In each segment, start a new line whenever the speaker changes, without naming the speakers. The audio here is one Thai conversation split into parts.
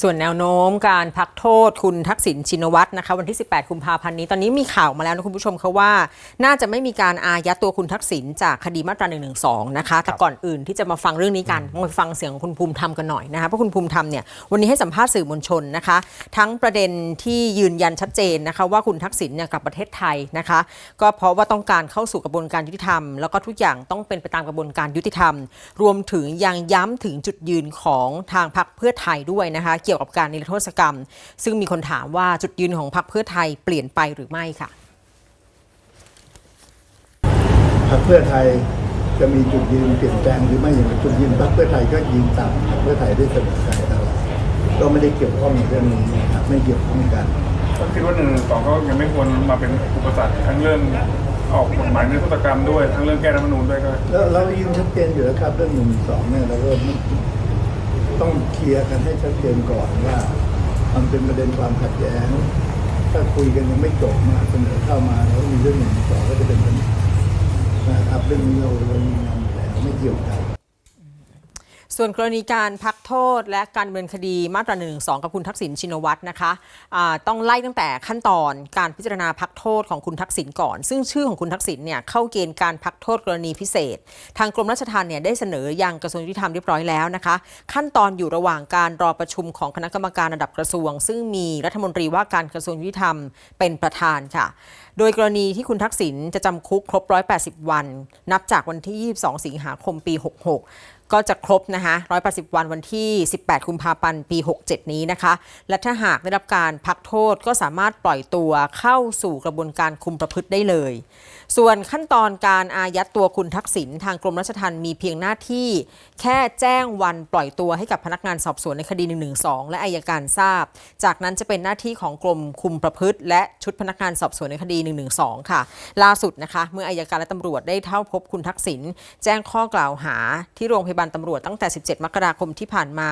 ส่วนแนวโน้มการพักโทษคุณทักษิณชินวัตรนะคะวันที่ 18 กุมภาพันธ์นี้ ตอนนี้มีข่าวมาแล้วนะคุณผู้ชมเขาว่า น่าจะไม่มีการอายัดตัวคุณทักษิณจากคดีมาตรา1นึนะคะ แต่ก่อนอื่นที่จะมาฟังเรื่องนี้กันมาฟังเสียงของคุณภูมิธรรมกันหน่อยนะคะเพราะคุณภูมิธรรมเนี่ยวันนี้ให้สัมภาษณ์สื่อมวลชนนะคะ ทั้งประเด็นที่ยืนยันชัดเจนนะคะ ว่าคุณทักษิณเนี่ยกลับประเทศไทยนะคะ ก็เพราะว่าต้องการเข้าสู่กระบวนการยุติธรรม แล้วก็ทุกอย่างต้องเป็นไปตามกระบวนการยุติธรรม รวมถึงยังย้ำถึงจุดยืนของทางพรรคเพื่อไทยด้วยนะคะเกี่ยวกับการนิรโทษกรรม ซึ่งมีคนถามว่าจุดยืนของพรรคเพื่อไทยเปลี่ยนไปหรือไม่ค่ะ
พรรคเพื่อไทยจะมีจุดยืนเปลี่ยนแปลงหรือไม่อย่างไรจุดยืนพรรคเพื่อไทยก็ยืนตามพรรคเพื่อไทยได้เสมอใจตลอดก็ไม่ได้เกี่ยวข้องกับเรื่องนี้นะครับไม่เกี่ยวข้องกัน
ก็คิดว่าหนึ่งสองก็ยังไม่ควรมาเป็นอุปสรรคทั้งเรื่องออกกฎหมายในทุตกรรมด้วยทั้งเรื่องแก้รัฐธรรมนูญด้วยก็
แล้วเรายืนชัดเจนอยู่แล้วครับเรื่องหนึ่งสองเนี่ยเราก็ ต้องเคลียร์กันให้ชัดเจนก่อนว่ามันเป็นประเด็นความขัดแย้ง ถ้าคุยกันยังไม่จบมาเสนอเข้ามาแล้วมีเรื่องหนึ่งสองก็จะเป็นปัญหานะครับเรื่องนี้เราเรามีงานอยู่แล้วไม่เกี่ยวกัน
ส่วนกรณีการพักโทษและการดำเนินคดีมาตรา1นึกับคุณทักษิณชินวัตรนะคะอ่าต้องไล่ตั้งแต่ขั้นตอนการพิจารณาพักโทษของคุณทักษิณก่อน ซึ่งชื่อของคุณทักษิณเนี่ยเข้าเกณฑ์การพักโทษกรณีพิเศษ ทางกรมราชทัณฑ์เนี่ยได้เสนอยังกระทรวงยุติธรรมเรียบร้อยแล้วนะคะ ขั้นตอนอยู่ระหว่างการรอประชุมของคณะกรรมการระดับกระทรวง ซึ่งมีรัฐมนตรีว่าการกระทรวงยุติธรรมเป็นประธานค่ะ โดยกรณีที่คุณทักษิณจะจำคุกครบ 180 วัน นับจากวันที่ 22 สิงหาคมปี 66 ก็จะครบนะคะ180 วันวันที่ 18 กุมภาพันธ์ ปี 67 นี้นะคะ และถ้าหากได้รับการพักโทษก็สามารถปล่อยตัวเข้าสู่กระบวนการคุมประพฤติได้เลย ส่วนขั้นตอนการอายัดตัวคุณทักษิณทางกรมราชทัณฑ์มีเพียงหน้าที่ แค่แจ้งวันปล่อยตัวให้กับพนักงานสอบสวนในคดี112และอายการทราบ จากนั้นจะเป็นหน้าที่ของกรมคุมประพฤติ และชุดพนักงานสอบสวนในคดี112ค่ะ ล่าสุดนะคะ เมื่ออายการและตำรวจได้เท่าพบคุณทักษิณแจ้งข้อกล่าวหาที่โรงพยาบาลตำรวจตั้งแต่ 17 มกราคมที่ผ่านมา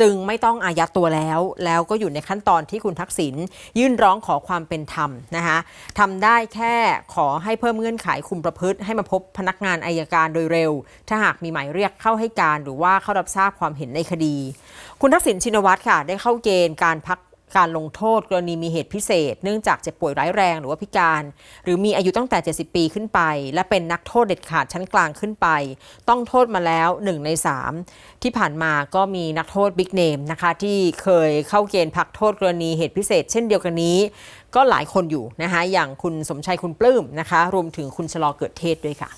จึงไม่ต้องอายัดตัวแล้ว แล้วก็อยู่ในขั้นตอนที่คุณทักษิณยื่นร้องขอความเป็นธรรมนะคะทำได้แค่ขอให้เพิ่มเงื่อนไขคุมประพฤติให้มาพบพนักงานอายการโดยเร็ว ถ้าหากมีหมายเรียกเข้าให้การหรือว่าเข้ารับทราบความเห็นในคดี คุณทักษิณชินวัตรค่ะ ได้เข้าเกณฑ์การพัก การลงโทษกรณีมีเหตุพิเศษ เนื่องจากเจ็บป่วยร้ายแรงหรือว่าพิการ หรือมีอายุตั้งแต่ 70 ปีขึ้นไป และเป็นนักโทษเด็ดขาดชั้นกลางขึ้นไป ต้องโทษมาแล้ว 1 ใน 3 ที่ผ่านมาก็มีนักโทษบิ๊กเนมนะคะที่เคยเข้าเกณฑ์พักโทษกรณีเหตุพิเศษ เช่นเดียวกันนี้ ก็หลายคนอยู่นะคะอย่างคุณสมชัยคุณปลื้มนะคะรวมถึงคุณชะลอเกิดเทศด้วยค่ะ